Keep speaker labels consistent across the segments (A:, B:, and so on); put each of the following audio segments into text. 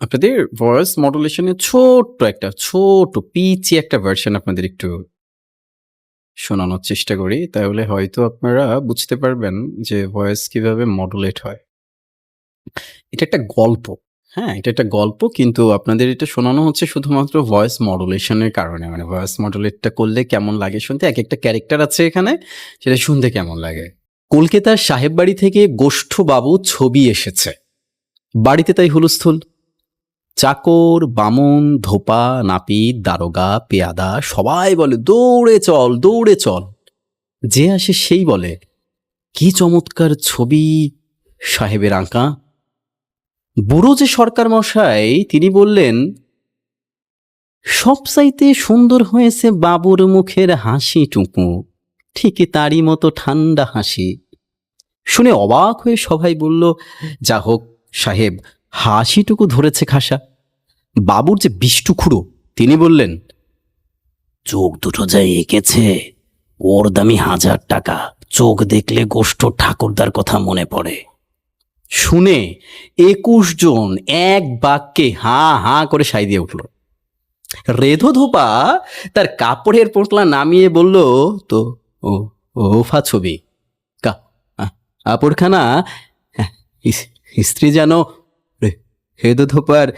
A: আপনাদের ভয়েস মডুলেশনের ছোট্ট একটা ছোট পিচি একটা ভার্সন আপনাদের একটু শোনানোর চেষ্টা করি। তাহলে হয়তো আপনারা বুঝতে পারবেন যে ভয়েস কীভাবে মডুলেট হয়। এটা একটা গল্প হ্যাঁ? এটা একটা গল্প, কিন্তু আপনাদের এটা শোনানো হচ্ছে শুধুমাত্র ভয়েস মডুলেশনের কারণে। মানে ভয়েস মডুলেটটা করলে কেমন লাগে শুনতে? এক একটা ক্যারেক্টার আছে এখানে, সেটা শুনতে কেমন লাগে? কলকাতার সাহেব বাড়ি থেকে গোষ্ঠবাবু ছবি এসেছে। বাড়িতে তাই হুলস্থুল। চাকর, বামন, ধোপা, নাপিত, দারোগা, পেয়াদা, সবাই বলে, দৌড়ে চল দৌড়ে চল। যে আসে সেই বলে, কি চমৎকার ছবি সাহেবের আঁকা। বুড়ো যে সরকার মশাই, তিনি বললেন সবচাইতে সুন্দর হয়েছে বাবুর মুখের হাসি হাসিটুকু ঠিকই তারই মতো ঠান্ডা হাসি। শুনে অবাক হয়ে সবাই বলল যা হোক সাহেব, হাসিটুকু ধরেছে খাসা। বাবুর যে বিষ্টু খুঁড়ো তিনি বললেন চোখ দুটো যা এঁকেছে ওর দামি হাজার টাকা। চোখ দেখলে গোষ্ঠ ঠাকুরদার কথা মনে পড়ে। শুনে একুশ জন এক বাক্যে হা হা করে সাই দিয়ে উঠল। রেধো ধোপা তার কাপড়ের পোটলা নামিয়ে বলল তো ও ওফা ছবি। কা কাপড়খানা হ্যাঁ, স্ত্রী যেন রে- হেদো ধোপার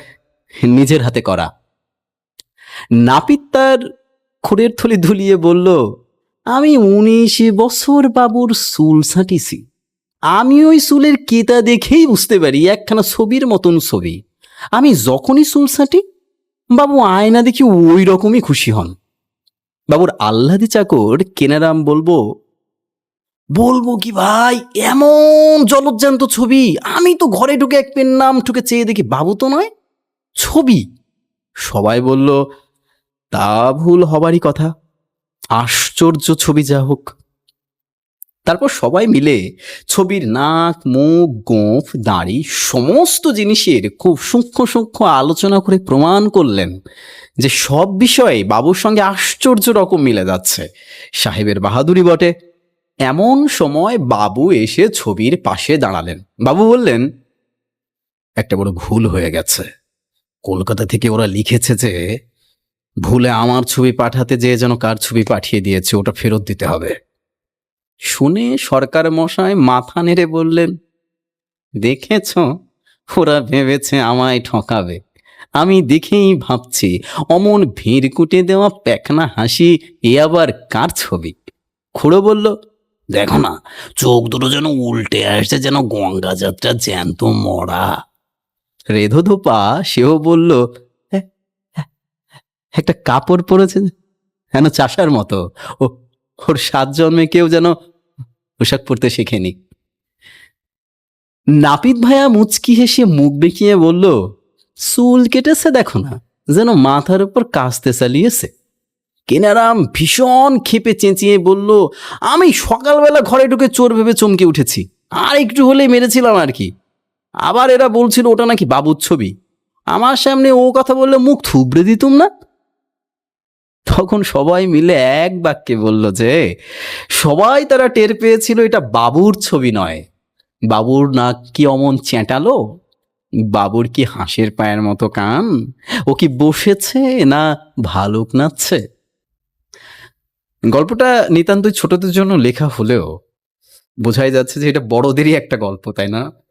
A: নিজের হাতে করা। নাপিত তার খুঁড়ের থলি ধুলিয়ে বলল, আমি উনিশ বছর বাবুর চুল ছাঁটিছি। আমি ওই চুলের কেতা দেখেই বুঝতে পারি, একখানা ছবির মতন ছবি। আমি যখনই চুল ছাঁটি, বাবু আয়না দেখি ওই রকমই খুশি হন। বাবুর আহ্লাদি চাকর কেনারাম বলব বলব কি ভাই, এমন জলজ্জান্ত ছবি, আমি তো ঘরে ঢুকে এক পেন নাম ঠুকে চেয়ে দেখি বাবু তো নয়। ছবি। সবাই বলল, তা ভুল হবারই কথা। আশ্চর্য ছবি যা হোক। তারপর সবাই মিলে ছবির নাক, মুখ, গোঁফ, দাড়ি সমস্ত জিনিসের খুব সূক্ষ্ম সূক্ষ্ম আলোচনা করে প্রমাণ করলেন যে সব বিষয়ে বাবুর সঙ্গে আশ্চর্য রকম মিলে যাচ্ছে। সাহেবের বাহাদুরি বটে। এমন সময় বাবু এসে ছবির পাশে দাঁড়ালেন। বাবু বললেন, একটা বড় ভুল হয়ে গেছে। কলকাতা থেকে ওরা লিখেছে যে, ভুলে আমার ছবি পাঠাতে যেয়ে যেন কার ছবি পাঠিয়ে দিয়েছে, ওটা ফেরত দিতে হবে। শুনে সরকার মশাই মাথা নেড়ে বললেন, দেখেছ? ওরা ভেবেছে আমায় ঠকাবে। আমি দেখেই ভাবছি, অমন ভিড় কুটে দেওয়া প্যাকনা হাসি এ আবার কার ছবি? খুড়ো বলল, দেখো না, চোখ দুটো যেন উল্টে আসছে, যেন গঙ্গা যাত্রা জ্যান্ত মরা। রেধো ধোপা সেও বলল "হ্যাঁ, হ্যাঁ, একটা কাপড় পরেছে যেন চাষার মতো। ও ওর সাত জন্মে কেউ যেন পোশাক পরতে শেখেনি। নাপিত ভাইয়া মুচকি হেসে মুখ বেঁকিয়ে বলল চুল কেটেছে দেখো না যেন মাথার উপর কাস্তে চালিয়েছে। কেনারাম ভীষণ ক্ষেপে চেঁচিয়ে বলল আমি সকালবেলা ঘরে ঢুকে চোর ভেবে চমকে উঠেছি। আর একটু হলেই মেরেছিলাম আর কি। আবার এরা বলছিল ওটা নাকি বাবুর ছবি। আমার সামনে ও কথা বললে মুখ থুবড়ে দিতুম না? তখন সবাই মিলে এক বাক্যে বলল যে, সবাই তারা টের পেয়েছিল এটা বাবুর ছবি নয়। বাবুর নাক কি অমন চেঁটালো বাবুর কি হাঁসের পায়ের মতো কান? ও কি বসেছে না ভালুক নাচছে? গল্পটা নিতান্তই ছোটদের জন্য লেখা হলেও বোঝাই যাচ্ছে যে এটা বড়দেরই একটা গল্প, তাই না?